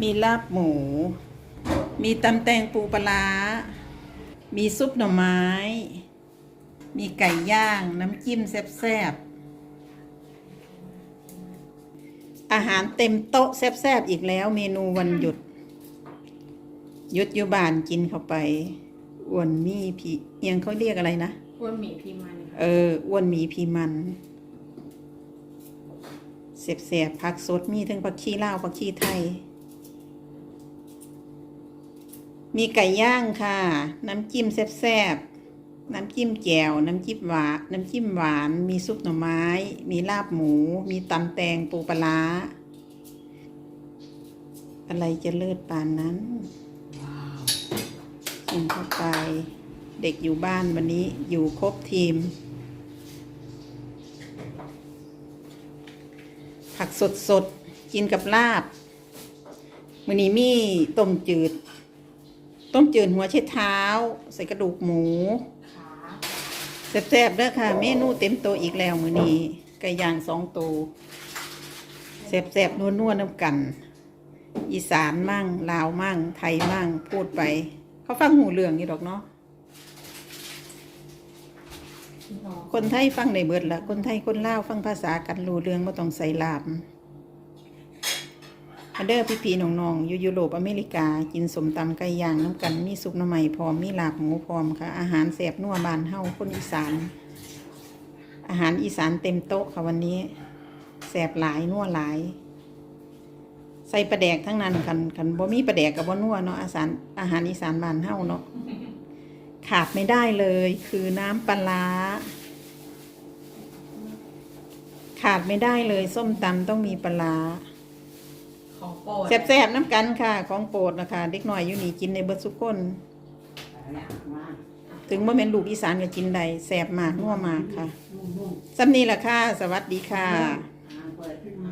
มีลาบหมู มีตำแตงปูปลาร้ามีซุปหน่อไม้ มีไก่ย่างน้ำจิ้มแซ่บๆ อาหารเต็มโต๊ะแซ่บๆ อีกแล้วเมนูวันหยุด หยุดอยู่บ้านกินเข้าไปอ้วนมีพีเอียงเขาเรียกอะไรนะอ้วนหมี่พีมันค่ะเอออ้วนหมีพีมันเสียบเสียบๆผักสดมีทั้งผักชีลาวผักชีไทย มีไก่ย่างค่ะ น้ำจิ้มแซ่บๆ น้ำจิ้มแจ่ว น้ำจิ้มหวาน น้ำจิ้มหวาน มีซุปหน่อไม้ มีลาบหมู มีตำแตงปูปลา อะไรจะเลิศปานนั้นกินเข้าไปเด็กอยู่บ้านวันนี้อยู่ครบทีม ผักสดๆ กินกับลาบมือนี้มีต้มจืด ต้มจืดหัวเช็ดเท้า ใส่กระดูกหมูขาแซ่บๆเด้อค่ะ เมนูเต็มโตะอีกแล้วมื้อนี้ไก่ย่างสองตัวแซ่บๆนัวๆน้ำกัน อีสานมั่งลาวมั่ง ไทยมั่งพูดไป เขาฟังหูเรื่องนี่ดอกเนาะพี่น้องคนไทยฟังได้เบิดละคนไทยคนลาวฟังภาษากันรู้เรื่องบ่ต้องใส่ลาม อเดอร์พี่พี่น้องๆอยู่ยุโรปอเมริกา กินสมตำไก่ย่างน้ำกัน มีซุปน้ำใหม่พร้อม มีลาบหมูพร้อมค่ะ อาหารแซ่บนัวบานเฮาคนอีสาน อาหารอีสานเต็มโต๊ะค่ะวันนี้แซ่บหลายนัวหลาย ใส่ปลาแดกทั้งนั้นคันคันบ่มีปลาแดกกับบ่นัวเนาะอาหารอาหารอีสานบานเฮาเนาะขาดไม่ได้เลยคือน้ำปลาร้าขาดไม่ได้เลย ส้มตำต้องมีปลาร้า ของโปรดแซ่บๆน้ำกันค่ะ ของโปรดนะคะเด็กน้อยอยู่นี่กินในเบิดสุกคน ถึงว่าเป็นลูกอีสานก็กินได้แซ่บมากนัวมากค่ะนุ่มสำนีละค่ะ สวัสดีค่ะๆอ่าเปิดขึ้นมา